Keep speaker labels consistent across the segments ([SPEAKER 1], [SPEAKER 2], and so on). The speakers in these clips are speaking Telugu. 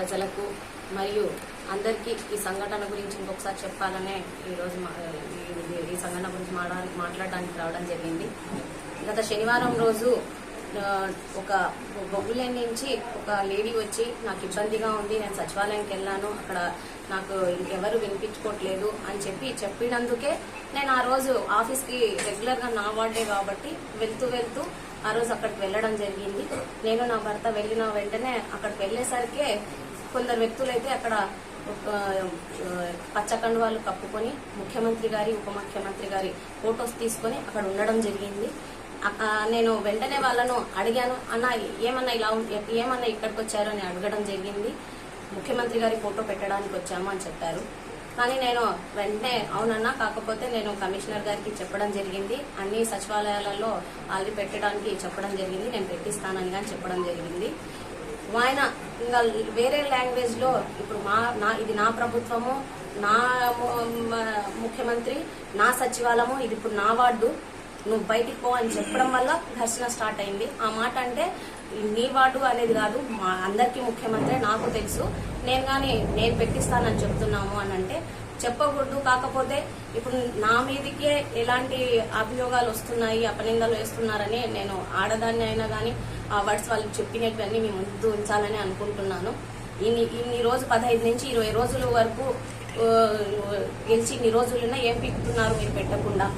[SPEAKER 1] ప్రజలకు మరియు అందరికీ ఈ సంఘటన గురించి ఇంకొకసారి చెప్పాలనే ఈరోజు ఈ- సంఘటన గురించి మాట్లాడడానికి రావడం జరిగింది. గత శనివారం రోజు ఒక బొగ్గులేని నుంచి ఒక లేడీ వచ్చి నాకు ఇబ్బందిగా ఉంది నేను సచివాలయంకి వెళ్ళాను అక్కడ నాకు ఎవరు వినిపించుకోవట్లేదు అని చెప్పి చెప్పినందుకే నేను ఆ రోజు ఆఫీస్కి రెగ్యులర్గా నా వార్డే కాబట్టి వెళ్తూ వెళ్తూ ఆ రోజు అక్కడికి వెళ్ళడం జరిగింది. నేను నా భర్త వెళ్ళిన వెంటనే అక్కడికి వెళ్ళేసరికి కొందరు వ్యక్తులైతే అక్కడ ఒక, ఆ, కప్పుకొని ముఖ్యమంత్రి గారి ఉప ముఖ్యమంత్రి గారి ఫొటోస్ తీసుకొని అక్కడ ఉండడం జరిగింది. నేను వెంటనే వాళ్ళను అడిగాను అన్న ఏమన్నా ఇలా ఏమన్నా ఇక్కడికి వచ్చారు అని అడగడం జరిగింది. ముఖ్యమంత్రి గారి ఫోటో పెట్టడానికి వచ్చాము అని చెప్పారు. కానీ నేను వెంటనే అవునన్నా కాకపోతే నేను కమిషనర్ గారికి చెప్పడం జరిగింది. అన్ని సచివాలయాలలో ఆల్రెడీ పెట్టడానికి చెప్పడం జరిగింది. నేను పెట్టిస్తానని కానీ చెప్పడం జరిగింది. ఆయన ఇంకా వేరే లాంగ్వేజ్లో ఇప్పుడు మా నా ఇది నా ప్రభుత్వము నా ముఖ్యమంత్రి నా సచివాలయము ఇది ఇప్పుడు నా వార్డు. నువ్వు బయటికి పో అని చెప్పడం వల్ల ఘర్షణ స్టార్ట్ అయింది. ఆ మాట అంటే నీ వార్డు అనేది కాదు మా అందరికీ ముఖ్యమంత్రి నాకు తెలుసు. నేను కానీ నేను పెట్టిస్తానని చెప్తున్నాము అని అంటే చెప్పకూడదు. కాకపోతే ఇప్పుడు నా మీదకే ఎలాంటి అభియోగాలు వస్తున్నాయి అపనిందలు వేస్తున్నారని నేను ఆడదాన్ని అయినా కానీ అవార్డ్స్ వాళ్ళు చెప్పినటువన్నీ మేము ముందు ఉంచాలని అనుకుంటున్నాను. ఇన్ని ఇన్ని రోజు పదహైదు నుంచి ఇరవై రోజుల వరకు గెలిచి ఇన్ని రోజులున్నా ఏం పీకుతున్నారు మీరు పెట్టకుండా?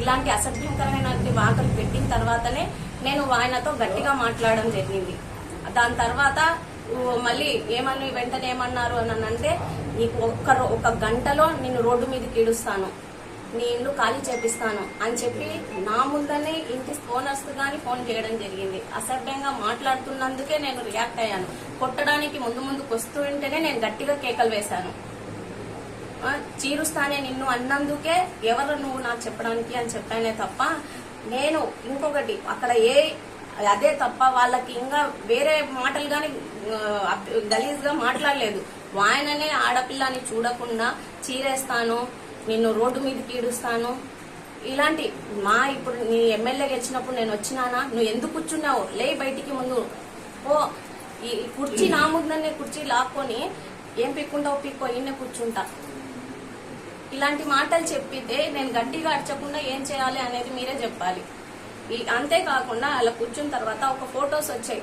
[SPEAKER 1] ఇలాంటి అసభ్యంకరమైన వార్తలు పెట్టిన తర్వాతనే నేను ఆయనతో గట్టిగా మాట్లాడడం జరిగింది. దాని తర్వాత మళ్ళీ ఏమన్నా వెంటనే ఏమన్నారు అని అంటే నీకు ఒక్క రో- ఒక గంటలో నిన్ను రోడ్డు మీదకి ఇడుస్తాను నీ ఇల్లు ఖాళీ చేపిస్తాను అని చెప్పి నా ముందనే ఇంటి ఓనర్స్ కానీ ఫోన్ చేయడం జరిగింది. అసభ్యంగా మాట్లాడుతున్నందుకే నేను రియాక్ట్ అయ్యాను. కొట్టడానికి ముందు ముందుకు వస్తూ ఉంటేనే నేను గట్టిగా కేకలు వేశాను. చీరుస్తానే నిన్ను అన్నందుకే ఎవరు నువ్వు నాకు చెప్పడానికి అని చెప్పానే తప్ప నేను ఇంకొకటి అక్కడ ఏ అదే తప్ప వాళ్ళకి ఇంకా వేరే మాటలు కానీ గలీజ్గా మాట్లాడలేదు. ఆయననే ఆడపిల్లని చూడకుండా చీరేస్తాను. నిన్ను రోడ్డు మీదకి ఈడుస్తాను ఇలాంటి మా ఇప్పుడు నీ ఎమ్మెల్యే గెలిచినప్పుడు నేను వచ్చినానా? నువ్వు ఎందుకు కూర్చున్నావు? లే బయటికి ముందు. ఓ ఈ కుర్చీ నా ముందనే కుర్చీ లాక్కొని ఏం పిక్కుంటావు పిక్కో ఈయన కూర్చుంటా. ఇలాంటి మాటలు చెప్పితే నేను గట్టిగా అడచకుండా ఏం చేయాలి అనేది మీరే చెప్పాలి. అంతేకాకుండా అలా కూర్చున్న తర్వాత ఒక ఫొటోస్ వచ్చాయి.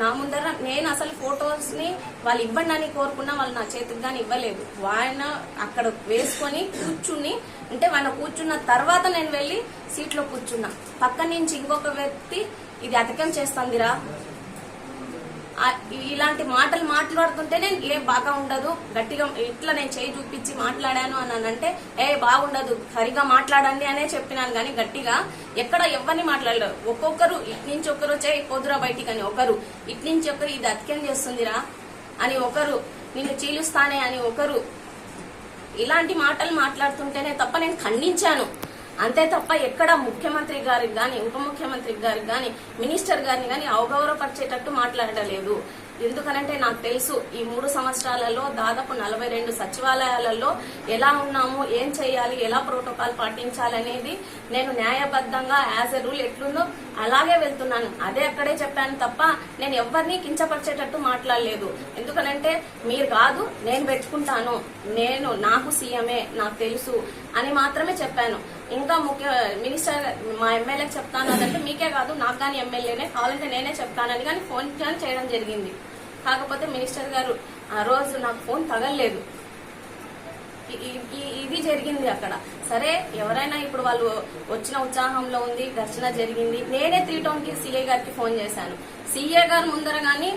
[SPEAKER 1] నా ముందర నేను అసలు ఫొటోస్ని వాళ్ళు ఇవ్వండి అని కోరుకున్నా వాళ్ళు నా చేతికి కానీ ఇవ్వలేదు. ఆయన అక్కడ వేసుకొని కూర్చుని అంటే వాళ్ళ కూర్చున్న తర్వాత నేను వెళ్ళి సీట్లో కూర్చున్నా. పక్క నుంచి ఇంకొక వ్యక్తి ఇది అతకం చేస్తుందిరా. ఇలాంటి మాటలు మాట్లాడుతుంటే నేను ఏం బాగా ఉండదు. గట్టిగా ఇట్లా నేను చేయి చూపించి మాట్లాడాను అని అంటే ఏ బాగుండదు సరిగా మాట్లాడండి అనే చెప్పినాను కానీ గట్టిగా ఎక్కడ ఎవరిని మాట్లాడలేరు. ఒక్కొక్కరు ఇటు నుంచి ఒకరు వచ్చే పోదురా బయటికి అని ఒకరు ఇటు నుంచి ఒకరు ఇది అతికేం చేస్తుందిరా అని ఒకరు నిన్ను చీలుస్తానే అని ఒకరు. ఇలాంటి మాటలు మాట్లాడుతుంటేనే తప్ప నేను ఖండించాను. అంతే తప్ప ఎక్కడ ముఖ్యమంత్రి గారికి గాని ఉప ముఖ్యమంత్రి గారికి గాని మినిస్టర్ గారిని గాని అవగౌరవపరిచేటట్టు మాట్లాడలేదు ఎందుకనంటే నాకు తెలుసు ఈ మూడు సంవత్సరాలలో దాదాపు నలభై రెండు సచివాలయాలలో ఎలా ఉన్నాము ఏం చేయాలి ఎలా ప్రోటోకాల్ పాటించాలనేది నేను న్యాయబద్ధంగా యాజ్ ఎ రూల్ ఎట్లుందో అలాగే వెళ్తున్నాను. అదే అక్కడే చెప్పాను తప్ప నేను ఎవరిని కించపరిచేటట్టు మాట్లాడలేదు. ఎందుకనంటే మీరు కాదు నేను పెట్టుకుంటాను. నేను నాకు సీఎంఏ నాకు తెలుసు అని మాత్రమే చెప్పాను. ఇంకా ముఖ్య మినిస్టర్ మా ఎమ్మెల్యేకి చెప్తాను అదంటే మీకే కాదు నాకు కానీ ఎమ్మెల్యేనే కావాలంటే నేనే చెప్తానని కానీ ఫోన్ కానీ చేయడం జరిగింది. కాకపోతే మినిస్టర్ గారు ఆ రోజు నాకు ఫోన్ తగలలేదు. ఇది జరిగింది అక్కడ. సరే ఎవరైనా ఇప్పుడు వాళ్ళు వచ్చిన ఉత్సాహంలో ఉంది ఘర్షణ జరిగింది. నేనే త్రీ టౌన్కి సీఏ గారికి ఫోన్ చేశాను. సీఏ గారు ముందర గాని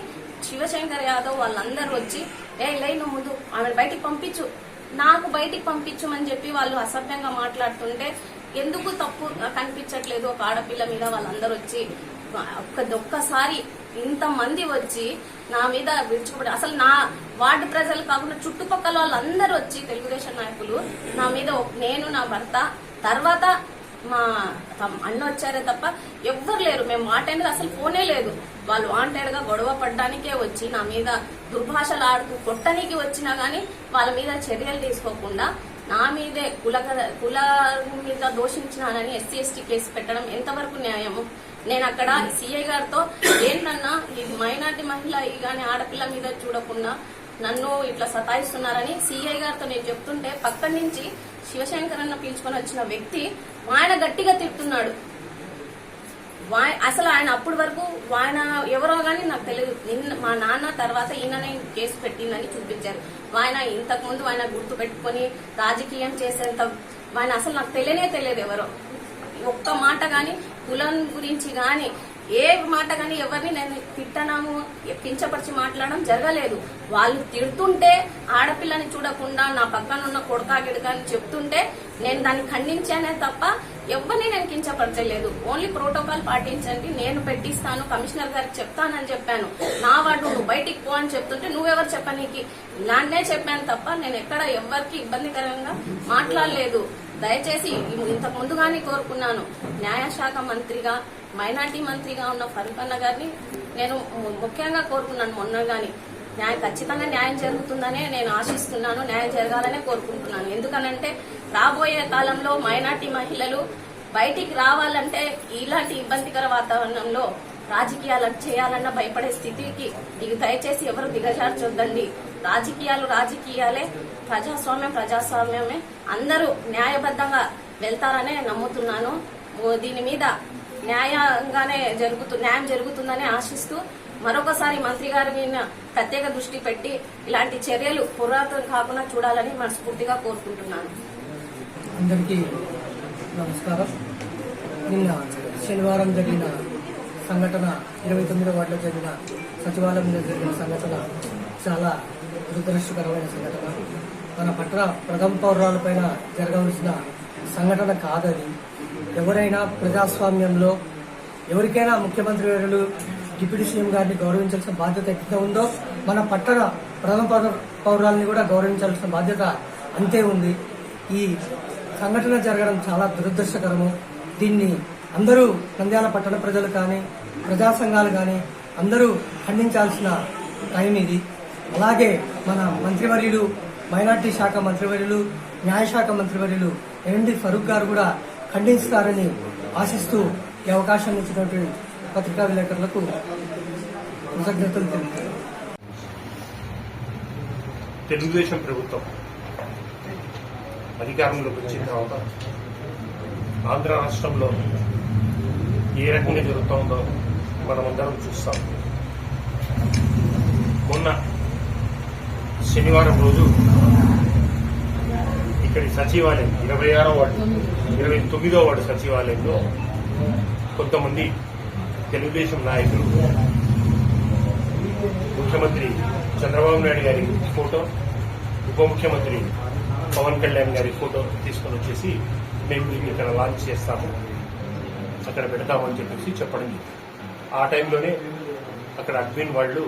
[SPEAKER 1] శివశంకర్ యాదవ్ వాళ్ళందరూ వచ్చి ఏ లై నువ్వు ముందు ఆమె బయటికి పంపించు. నాకు బయటికి పంపించమని చెప్పి వాళ్ళు అసభ్యంగా మాట్లాడుతుంటే ఎందుకు తప్పు కనిపించట్లేదు? ఒక ఆడపిల్ల మీద వాళ్ళందరూ వచ్చి ఒక్కదొక్కసారి ఇంత మంది వచ్చి నా మీద విడుచుకోబడి అసలు నా వార్డు ప్రజలు కాకుండా చుట్టుపక్కల వాళ్ళందరూ వచ్చి తెలుగుదేశం నాయకులు నా మీద నేను నా భర్త తర్వాత మా తమ్- అన్న వచ్చారే తప్ప ఎవ్వరు లేరు. మేము మాట్లాడేది అసలు ఫోనే లేదు. వాళ్ళు వాంటెడ్గా గొడవ పడ్డానికే వచ్చి నా మీద దుర్భాషలు ఆడుతూ కొట్టనికి వచ్చినా గానీ వాళ్ళ మీద చర్యలు తీసుకోకుండా నా మీదే కుల కుల మీద దోషించినానని ఎస్సీ ఎస్టీ కేసు పెట్టడం ఎంతవరకు న్యాయము? నేను అక్కడ సిఐ గారితో ఏంటన్నా ఈ మైనార్టీ మహిళ కానీ ఆడపిల్ల మీద చూడకుండా నన్ను ఇట్లా సతాయిస్తున్నారని సిఐ గారితో నేను చెప్తుంటే పక్క నుంచి శివశంకర్ అన్న పీల్చుకొని వచ్చిన వ్యక్తి ఆయన గట్టిగా తిడుతున్నాడు. వా- అసలు ఆయన అప్పటి వరకు ఆయన ఎవరో గాని నాకు తెలియదు నిన్న మా నాన్న తర్వాత ఈయననే కేసు పెట్టిందని చూపించారు. ఆయన ఇంతకు ముందు ఆయన గుర్తు పెట్టుకొని రాజకీయం చేసేంత ఆయన అసలు నాకు తెలియనే తెలియదు ఎవరో. ఒక్క మాట గాని కులం గురించి గాని ఏ మాట కానీ ఎవరిని నేను తిట్టనాము కించపరిచి మాట్లాడడం జరగలేదు. వాళ్ళు తిడుతుంటే ఆడపిల్లని చూడకుండా నా పక్కన ఉన్న కొడకా గిడక అని చెప్తుంటే నేను దాన్ని ఖండించానే తప్ప ఎవరిని నేను కించపరచలేదు. ఓన్లీ ప్రోటోకాల్ పాటించండి నేను పెట్టిస్తాను కమిషనర్ గారికి చెప్తానని చెప్పాను. నా వాడు నువ్వు బయటికి పో అని చెప్తుంటే నువ్వెవరు చెప్పనీకి? నాన్నే చెప్పాను తప్ప నేను ఎక్కడ ఎవరికి ఇబ్బందికరంగా మాట్లాడలేదు. దయచేసి ఇంతకు ముందుగానే కోరుకున్నాను. న్యాయశాఖ మంత్రిగా మైనార్టీ మంత్రిగా ఉన్న ఫరూక్ అన్న గారిని నేను ముఖ్యంగా కోరుకున్నాను మొన్న గాని న్యాయం ఖచ్చితంగా న్యాయం జరుగుతుందనే నేను ఆశిస్తున్నాను. న్యాయం జరగాలనే కోరుకుంటున్నాను. ఎందుకనంటే రాబోయే కాలంలో మైనార్టీ మహిళలు బయటికి రావాలంటే ఇలాంటి ఇబ్బందికర వాతావరణంలో రాజకీయాలు చేయాలన్న భయపడే స్థితికి ఇది దయచేసి ఎవరు దిగజార్చొద్దండి. రాజకీయాలు రాజకీయాలే. ప్రజాస్వామ్యం ప్రజాస్వామ్యమే. అందరూ న్యాయబద్ధంగా వెళ్తారనే నమ్ముతున్నాను. దీని మీద న్యాయంగానే జరుగుతు న్యాయం జరుగుతుందని ఆశిస్తూ మరొకసారి మంత్రి గారి మీద ప్రత్యేక దృష్టి పెట్టి ఇలాంటి చర్యలు పురాతన కాకుండా చూడాలని మనస్ఫూర్తిగా కోరుకుంటున్నాను.
[SPEAKER 2] అందరికీ నమస్కారం. నిన్న శనివారం జరిగిన సంఘటన ఇరవై తొమ్మిదో వార్డులో జరిగిన సచివాలయంలో జరిగిన సంఘటన చాలా దురదృష్టకరమైన సంఘటన. మన పట్టణ ప్రథమ పౌరాలపైన జరగవలసిన సంఘటన కాదది. ఎవరైనా ప్రజాస్వామ్యంలో ఎవరికైనా ముఖ్యమంత్రి గారు డిప్యూటీ సీఎం గారిని గౌరవించాల్సిన బాధ్యత ఎంత ఉందో మన పట్టణ ప్రథమ పౌరాలని కూడా గౌరవించాల్సిన బాధ్యత అంతే ఉంది. ఈ సంఘటన జరగడం చాలా దురదృష్టకరము. దీన్ని అందరూ నంద్యాల పట్టణ ప్రజలు కానీ ప్రజా సంఘాలు కానీ అందరూ ఖండించాల్సిన టైం ఇది. అలాగే మన మంత్రివర్యులు మైనార్టీ శాఖ మంత్రివర్యులు న్యాయశాఖ మంత్రివర్యులు ఎండి ఫరూక్ గారు కూడా ఖండిస్తారని ఆశిస్తూ ఈ అవకాశం ఇచ్చినటువంటి పత్రికా విలేకరులకు కృతజ్ఞతలు తెలుపుతారు.
[SPEAKER 3] తెలుగుదేశం ప్రభుత్వం అధికారంలోకి వచ్చిన తర్వాత ఆంధ్ర రాష్ట్రంలో ఏ రకంగా జరుగుతోందో మనమందరం చూస్తాం. మొన్న శనివారం రోజు ఇక్కడి సచివాలయం ఇరవై ఆరో వార్డు ఇరవై తొమ్మిదో వార్డు సచివాలయంలో కొంతమంది తెలుగుదేశం నాయకులు ముఖ్యమంత్రి చంద్రబాబు నాయుడు గారి ఫోటో ఉప ముఖ్యమంత్రి పవన్ కళ్యాణ్ గారి ఫోటో తీసుకొని వచ్చేసి మేము దీన్ని ఇక్కడ లాంచ్ చేస్తాము. అక్కడ పెడతామని చెప్పేసి చెప్పడం ఆ టైంలోనే అక్కడ అడ్మిన్ వాళ్ళు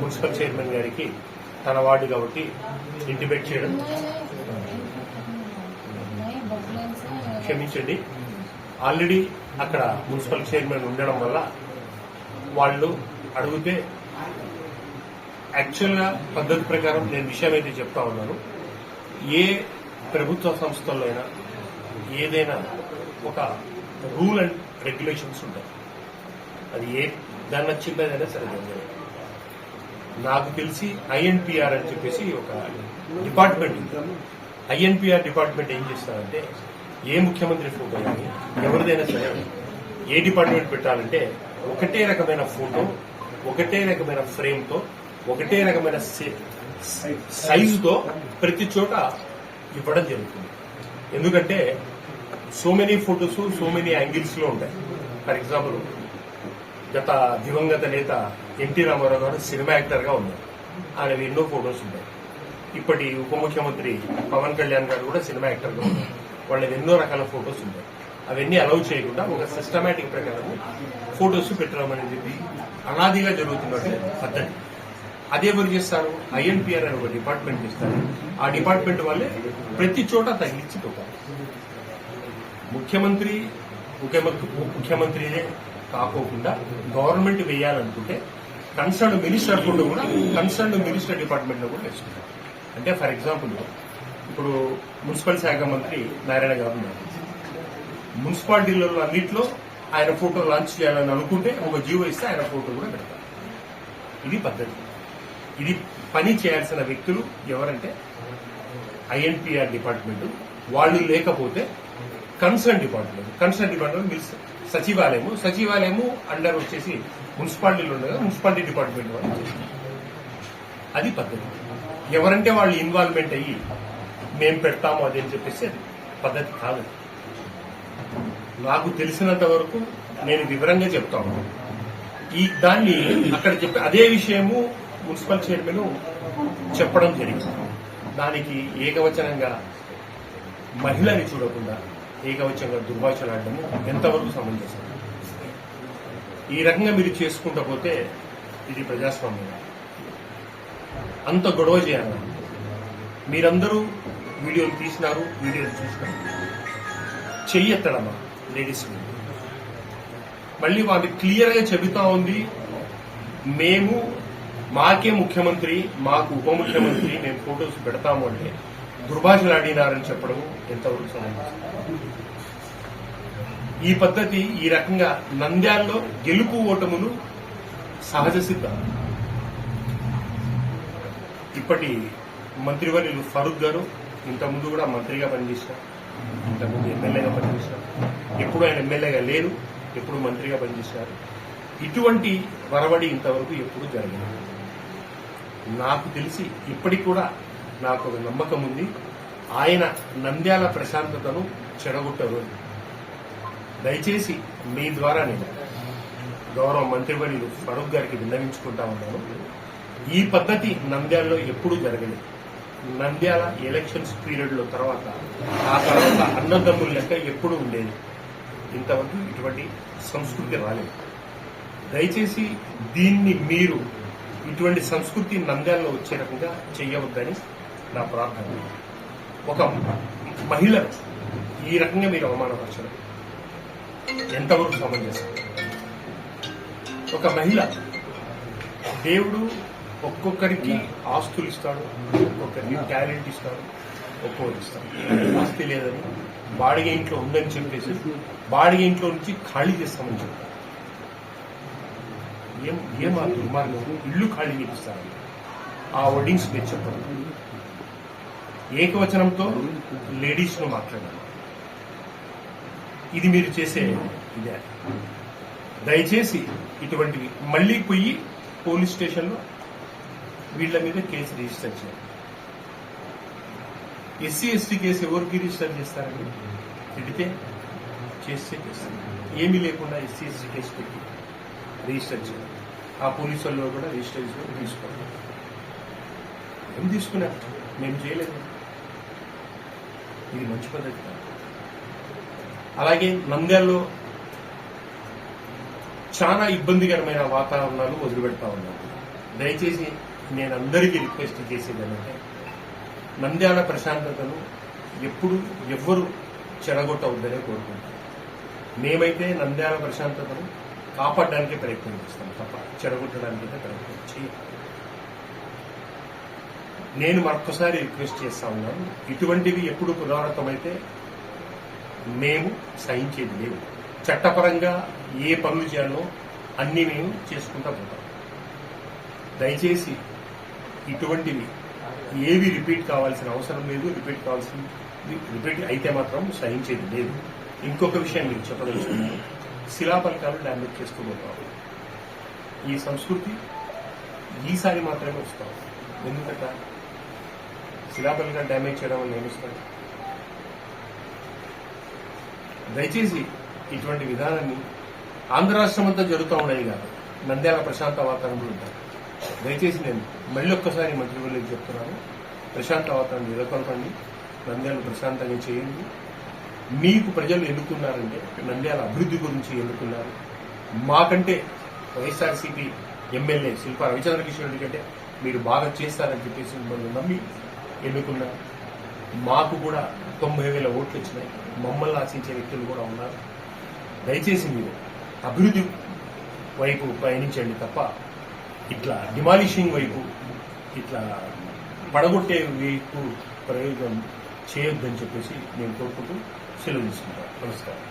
[SPEAKER 3] మున్సిపల్ చైర్మన్ గారికి తన వార్డు కాబట్టి ఇంటిమేట్ చేయడం క్షమించండి. ఆల్రెడీ అక్కడ మున్సిపల్ చైర్మన్ ఉండడం వల్ల వాళ్ళు అడిగితే యాక్చువల్గా పద్ధతి ప్రకారం నేను విషయం అయితే చెప్తా ఉన్నాను. ఏ ప్రభుత్వ సంస్థల్లో అయినా ఏదైనా ఒక రూల్ అండ్ రెగ్యులేషన్స్ ఉంటాయి. అది ఏ దాన్ని చిన్నదైనా సరే నాకు తెలిసి ఐఎన్పిఆర్ అని చెప్పేసి ఒక డిపార్ట్మెంట్ ఉంది. ఐఎన్పిఆర్ డిపార్ట్మెంట్ ఏం చేస్తారంటే ఏ ముఖ్యమంత్రి ఫోటో కానీ ఎవరిదైనా సరే ఏ డిపార్ట్మెంట్ పెట్టాలంటే ఒకటే రకమైన ఫోటో ఒకటే రకమైన ఫ్రేమ్తో ఒకటే రకమైన సైజుతో ప్రతి చోట ఇవ్వడం జరుగుతుంది. ఎందుకంటే so many photos so many యాంగిల్స్లో ఉంటాయి. ఫర్ ఎగ్జాంపుల్ గత దివంగత నేత ఎన్టీ రామారావు గారు సినిమా యాక్టర్గా ఉన్నారు. ఆయన ఎన్నో ఫొటోస్ ఉంటాయి. ఇప్పటి ఉప ముఖ్యమంత్రి పవన్ కళ్యాణ్ గారు కూడా సినిమా యాక్టర్గా ఉన్నారు. వాళ్ళకి ఎన్నో రకాల ఫొటోస్ ఉంటాయి అవన్నీ అలౌ చేయకుండా ఒక సిస్టమేటిక్ ప్రకారం ఫొటోస్ పెట్టడం అనేది చెప్పి అనాదిగా జరుగుతున్నట్టు పద్ధతి. అదే చేస్తారు? ఐఎన్పిఆర్ అని ఒక డిపార్ట్మెంట్ చేస్తారు. ఆ డిపార్ట్మెంట్ వాళ్ళే ప్రతి చోట తగిలించి పెట్టారు ముఖ్యమంత్రి ముఖ్యమంత్రి ముఖ్యమంత్రినే కాకోకుండా గవర్నమెంట్ వేయాలనుకుంటే కన్సర్న్ మినిస్టర్ కూడా కూడా కన్సర్న్ మినిస్టర్ డిపార్ట్మెంట్లో కూడా వేసుకుంటారు. అంటే ఫర్ ఎగ్జాంపుల్ ఇప్పుడు మున్సిపల్ శాఖ మంత్రి నారాయణ గారు ఉన్నారు. మున్సిపాలిటీలలో అన్నింటిలో ఆయన ఫోటో లాంచ్ చేయాలని అనుకుంటే ఒక జీవో ఇస్తే ఆయన ఫోటో కూడా పెడతారు. ఇది పద్ధతి. ఇది పని చేయాల్సిన వ్యక్తులు ఎవరంటే ఐఎన్పిఆర్ డిపార్ట్మెంట్. వాళ్ళు లేకపోతే concern department. Concern department means సచివాలయము. సచివాలయము అండర్ వచ్చేసి మున్సిపాలిటీలో ఉండగా మున్సిపాలిటీ డిపార్ట్మెంట్ వాళ్ళు అది పద్ధతి. ఎవరంటే వాళ్ళు ఇన్వాల్వ్మెంట్ అయ్యి మేము పెడతాము అది అని చెప్పేసి అది పద్ధతి కాదు. నాకు తెలిసినంత వరకు నేను వివరంగా చెప్తాను ఈ దాన్ని అక్కడ చెప్పే అదే విషయము మున్సిపల్ చైర్మన్ చెప్పడం జరిగింది. దానికి ఏకవచనంగా మహిళని చూడకుండా ఏకవచనంగా దుర్భాషలాడము ఎంతవరకు సమంజసం? ఈ రకంగా మీరు చేసుకుంటూ పోతే ఇది ప్రజాస్వామ్యం. అంత గొడవ చేయాలి? మీరందరూ వీడియోలు తీసినారు వీడియోలు చూసినారు చెయ్యెత్తడమ్మా లేడీస్ మీద. మళ్ళీ వాళ్ళు క్లియర్గా చెబుతా ఉంది మేము మాకే ముఖ్యమంత్రి మాకు ఉప ముఖ్యమంత్రి మేము ఫొటోస్ పెడతాము అంటే దుర్భాషలాడినారని చెప్పడం ఎంతవరకు సమంజసం? ఈ పద్ధతి ఈ రకంగా నంద్యాల్లో గెలుపు ఓటములు సహజ సిద్ధం. ఇప్పటి మంత్రివర్యులు ఫరూక్ గారు ఇంతకుముందు కూడా మంత్రిగా పనిచేశారు ఇంతకుముందు ఎమ్మెల్యేగా పనిచేశారు ఎప్పుడు ఆయన ఎమ్మెల్యేగా లేరు ఎప్పుడు మంత్రిగా పనిచేశారు. ఇటువంటి వరవడి ఇంతవరకు ఎప్పుడు జరగలేదు నాకు తెలిసి ఇప్పటికి కూడా నాకు ఒక నమ్మకం ఉంది. ఆయన నంద్యాల ప్రశాంతతను చెడగొట్టరు. దయచేసి మీ ద్వారా నేను గౌరవ మంత్రివర్యులు ఫరూక్ గారికి విన్నవించుకుంటా ఉన్నాను. ఈ పద్ధతి నంద్యాలలో ఎప్పుడూ జరగలేదు. నంద్యాల ఎలక్షన్స్ పీరియడ్లో తర్వాత ఆ తర్వాత అన్నదమ్ముల లెక్క ఎప్పుడు ఉండేది. ఇంతవరకు ఇటువంటి సంస్కృతి రాలేదు. దయచేసి దీన్ని మీరు ఇటువంటి సంస్కృతి నంద్యాలలో వచ్చే రకంగా చేయవద్దని నా ప్రార్థన. ఒక మహిళ ఈ రకంగా మీరు అవమానపరచడం ఎంతవరకు సమంజసం ఒక మహిళ దేవుడు ఒక్కొక్కరికి ఆస్తులు ఇస్తాడు ఒక్కొక్కరికి టాలెంట్ ఇస్తాడు ఒక్కొక్కరు ఇస్తాడు ఆస్తి లేదని బాడిగ ఇంట్లో ఉందని చెప్పేసి బాడిగ ఇంట్లో నుంచి ఖాళీ చేస్తామని చెప్తారు. ఏం ఏం ఆ దుర్మార్గం? ఇల్లు ఖాళీ చేపిస్తారు. ఆ వర్డింగ్స్ మీరు చెప్పడం. ఏకవచనంతో లేడీస్ను మాట్లాడాలి ఇది మీరు చేసే ఇదే. దయచేసి ఇటువంటివి మళ్ళీ పోయి పోలీస్ స్టేషన్లో వీళ్ళ మీద కేసు రిజిస్టర్ చేయాలి. ఎస్సీ ఎస్టీ కేసు ఎవరికి రిజిస్టర్ చేస్తారండి? తిడితే చేస్తే చేస్తారు. ఏమీ లేకుండా ఎస్సీ ఎస్టీ కేసు పెట్టి రిజిస్టర్ చేయాలి. ఆ పోలీసు వాళ్ళు కూడా రిజిస్టర్ చేసుకొని తీసుకోవాలి. ఏం తీసుకున్నారు? మేము చేయలేదు. ఇది మంచి పద్ధతి కాదు. అలాగే నంద్యాల్లో చాలా ఇబ్బందికరమైన వాతావరణాలు వదిలిపెడతా ఉన్నారు. దయచేసి నేను అందరికీ రిక్వెస్ట్ చేసేది ఏంటంటే నంద్యాల ప్రశాంతతను ఎప్పుడు ఎవ్వరు చెడగొట్టవద్దనే కోరుకుంటాను మేమైతే నంద్యాల ప్రశాంతతను కాపాడడానికి ప్రయత్నం చేస్తాం తప్ప చెడగొట్టడానికి ప్రయత్నం చేయాలి నేను మరొకసారి రిక్వెస్ట్ చేస్తా ఉన్నాను ఇటువంటివి ఎప్పుడు పునరావృతమైతే మేము సహించేది లేదు చట్టపరంగా ఏ పనులు చేయాలో అన్ని మేము చేసుకుంటా పోతాం. దయచేసి ఇటువంటివి. ఏవి రిపీట్ కావాల్సిన అవసరం లేదు రిపీట్ కావాల్సిన రిపీట్ అయితే మాత్రం సహించేది లేదు. ఇంకొక విషయం మీరు చెప్పదలుచుకున్నాను. శిలాఫలకాలు డామేజ్ చేస్తూ ఈ సంస్కృతి ఈసారి మాత్రమే వస్తాం ఎందుకంటే? శిలాఫలకాలు డ్యామేజ్ చేయడం వల్ల ఏమిస్తాడు దయచేసి ఇటువంటి విధానాన్ని ఆంధ్ర రాష్ట్రం అంతా జరుగుతూ ఉండేది కాదు. నంద్యాల ప్రశాంత వాతావరణంలో ఉంటారు. దయచేసి నేను మళ్ళీ ఒక్కసారి మంత్రివర్యులకు చెప్తున్నాను. ప్రశాంత వాతావరణం నెలకొల్పండి. నంద్యాలను ప్రశాంతంగా చేయండి. మీకు ప్రజలు ఎన్నుకున్నారంటే నంద్యాల అభివృద్ధి గురించి ఎన్నుకున్నారు. మాకంటే వైఎస్ఆర్సీపీ ఎమ్మెల్యే శిల్ప రవిచంద్రకిషన్ రెడ్డి కంటే మీరు బాగా చేస్తారని చెప్పేసి మిమ్మల్ని నమ్మి ఎన్నుకున్నారు. మాకు కూడా తొంభై వేల ఓట్లు వచ్చినాయి. మమ్మల్ని ఆశించే వ్యక్తులు కూడా ఉన్నారు. దయచేసి మీరు అభివృద్ధి వైపు పయనించండి తప్ప ఇట్లా డిమాలిషింగ్ వైపు ఇట్లా పడగొట్టే వైపు ప్రయోగం చేయొద్దని చెప్పేసి నేను కోరుకుంటూ సెలవు తీసుకుంటాను నమస్కారం.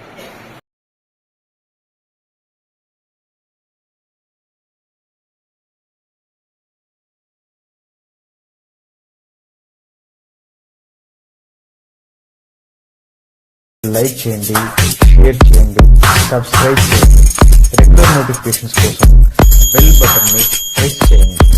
[SPEAKER 4] లైక్ చేయండి షేర్ చేయండి సబ్స్క్రైబ్ చేయండి. రెగ్యులర్ నోటిఫికేషన్స్ కోసం బెల్ బటన్ని ప్రెస్ చేయండి